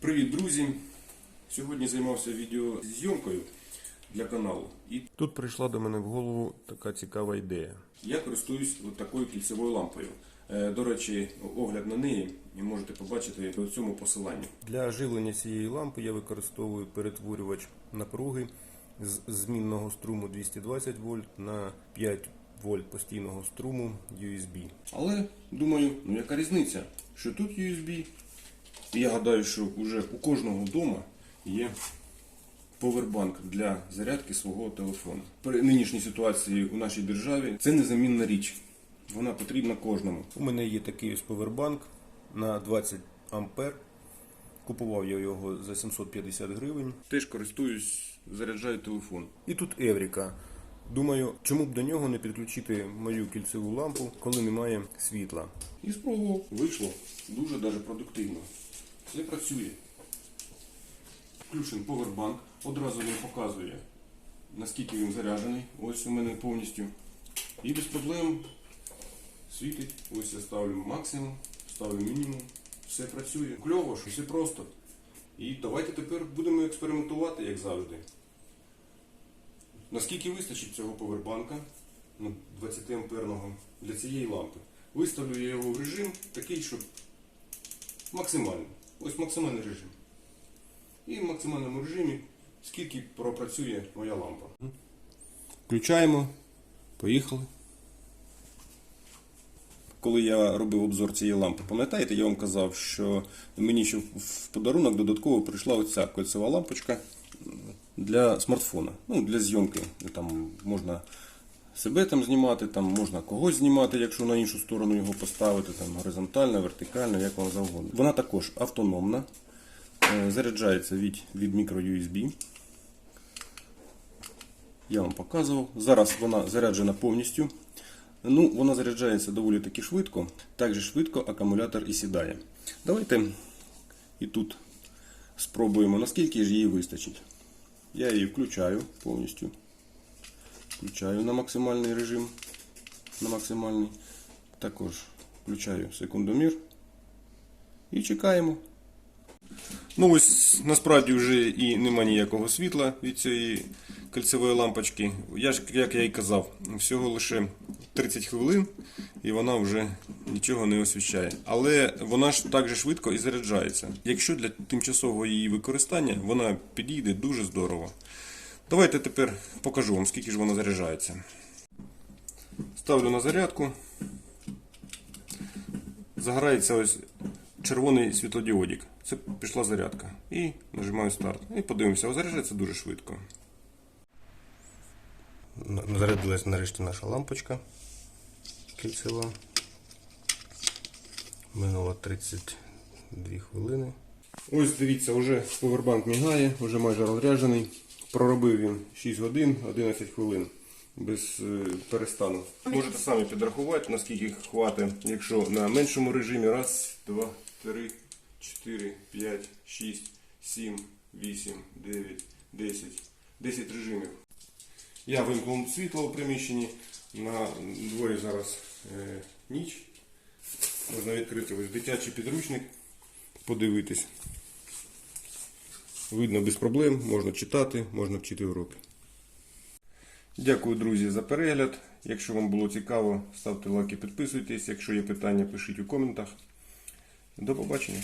Привіт, друзі! Сьогодні займався відеозйомкою для каналу. І Тут прийшла до мене в голову така цікава ідея. я користуюсь от такою кільцевою лампою. Е, До речі, огляд на неї можете побачити у цьому посиланні. Для живлення цієї лампи я використовую перетворювач напруги з змінного струму 220 вольт на 5 вольт постійного струму USB. Але думаю, ну яка різниця? Що тут USB? І я гадаю, що вже у кожного вдома є повербанк для зарядки свого телефону. При нинішній ситуації у нашій державі це незамінна річ. Вона потрібна кожному. У мене є такий ось повербанк на 20 ампер. Купував я його за 750 гривень. Теж користуюсь, заряджаю телефон. І тут Евріка. Думаю, чому б до нього не підключити мою кільцеву лампу, коли немає світла. І спробував. Вийшло дуже даже продуктивно. Все працює. Включен повербанк. Одразу він показує, наскільки він заряджений. Ось у мене повністю. І без проблем світить. Ось я ставлю максимум, ставлю мінімум. Все працює. Кльово, що все просто. І давайте тепер будемо експериментувати, як завжди. Наскільки вистачить цього повербанка ну, 20 амперного для цієї лампи? Виставлю я його в режим такий, щоб максимальний. Ось максимальний режим. І в максимальному режимі скільки пропрацює моя лампа. Включаємо. Поїхали. Коли я робив обзор цієї лампи, пам'ятаєте, я вам казав, що мені ще в подарунок додатково прийшла оця кольцева лампочка для смартфона. Ну, для зйомки. Там можна себе там знімати, там можна когось знімати, якщо на іншу сторону його поставити, там горизонтально, вертикально, як вам завгодно. Вона також автономна, е, заряджається від, від мікро-USB. Я вам показував. Зараз вона заряджена повністю. Ну, вона заряджається доволі таки швидко. Так же швидко акумулятор і сідає. Давайте і тут спробуємо, наскільки ж її вистачить. Я її включаю повністю. Включаю на максимальний режим. На максимальний. Також включаю секундомір. І чекаємо. Ну ось насправді вже і нема ніякого світла від цієї кольцевої лампочки. Я ж, як я і казав, всього лише 30 хвилин і вона вже нічого не освіщає. Але вона ж так же швидко і заряджається. Якщо для тимчасового її використання вона підійде дуже здорово. Давайте тепер покажу вам, скільки ж вона заряджається. Ставлю на зарядку. Загорається ось червоний світлодіодик. Це пішла зарядка. І нажимаю старт. І подивимося, заряджається дуже швидко. Зарядилась нарешті наша лампочка кільцева. Минуло 32 хвилини. Ось дивіться, вже повербанк мігає, вже майже розряджений. Проробив він 6 годин 11 хвилин без е, перестану. Можете самі підрахувати, наскільки хватить, якщо на меншому режимі. Раз, два, три, чотири, п'ять, шість, сім, вісім, дев'ять, десять. Десять режимів. Я вимкнув світло у приміщенні. На дворі зараз е, ніч. Можна відкрити ось дитячий підручник, подивитись. Видно без проблем, можна читати, можна вчити уроки. Дякую, друзі, за перегляд. Якщо вам було цікаво, ставте лайки, підписуйтесь. Якщо є питання, пишіть у коментах. До побачення.